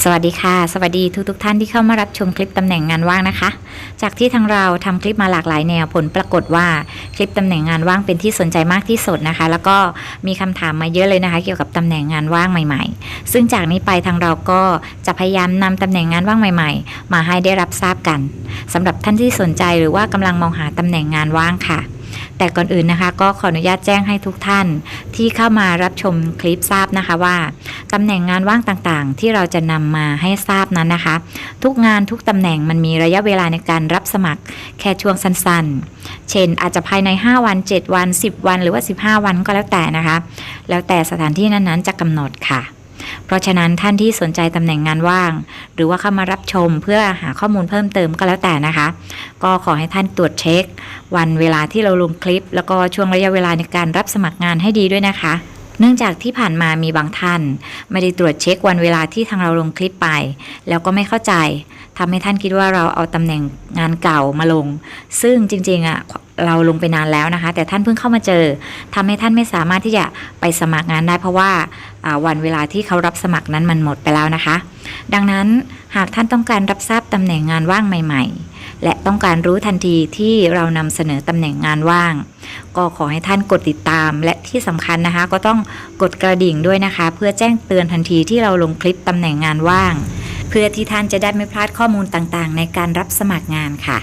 สวัสดีค่ะ สวัสดีทุกทุกท่านที่เข้ามารับชมคลิปตำแหน่งงานว่างนะคะ จากที่ทางเราทำคลิปมาหลากหลายแนวผลปรากฏว่าคลิปตำแหน่งงานว่างเป็นที่สนใจมากที่สุดนะคะ แล้วก็มีคำถามมาเยอะเลยนะคะ เกี่ยวกับตำแหน่งงานว่างใหม่ ๆ ซึ่งจากนี้ไปทางเราก็จะพยายามนำตำแหน่งงานว่างใหม่ ๆ มาให้ได้รับทราบกันสำหรับท่านที่สนใจหรือว่ากำลังมองหาตำแหน่งงานว่างค่ะ แต่ก่อนอื่นนะคะ ก็ขออนุญาตแจ้งให้ทุกท่านที่เข้ามารับชมคลิปทราบนะคะว่าตำแหน่งงานว่างต่างๆ ที่เราจะนำมาให้ทราบนั้นนะคะ ทุกงานทุกตำแหน่งมันมีระยะเวลาในการรับสมัครแค่ช่วงสั้นๆ เช่น อาจจะภายใน 5 วัน 7 วัน 10 วัน หรือว่า 15 วันก็แล้วแต่นะคะ แล้วแต่สถานที่นั้นๆจะกำหนดค่ะ เพราะฉะนั้นท่านที่สนใจตำแหน่งงานว่าง หรือว่าเข้ามารับชมเพื่อหาข้อมูลเพิ่มเติมก็แล้วแต่นะคะ ก็ขอให้ท่านตรวจเช็ค วันเวลาที่เราลงคลิป แล้วก็ช่วงระยะเวลาในการรับสมัครงานให้ดีด้วยนะคะเนื่องจากที่ผ่านมามีบางท่าน ไม่ได้ตรวจเช็ควันเวลาที่ทางเราลงคลิปไป แล้วก็ไม่เข้าใจทำให้ท่านคิดว่าเราเอาตำแหน่งงานเก่ามาลง ซึ่งจริงๆอะ เราลงไปนานแล้วนะคะ แต่ท่านเพิ่งเข้ามาเจอทำให้ท่านไม่สามารถที่จะไปสมัครงานได้ เพราะว่าวันเวลาที่เขารับสมัครนั้นมันหมดไปแล้วนะคะ ดังนั้นหากท่านต้องการรับทราบตำแหน่งงานว่างใหม่ ๆ และต้องการรู้ทันทีที่เรานำเสนอตำแหน่งงานว่าง ก็ขอให้ท่านกดติดตามและที่สำคัญนะคะ ก็ต้องกดกระดิ่งด้วยนะคะ เพื่อแจ้งเตือนทันทีที่เราลงคลิปตำแหน่งงานว่าง เพื่อที่ท่านจะได้ไม่พลาดข้อมูลต่างๆ ในการรับสมัครงานค่ะ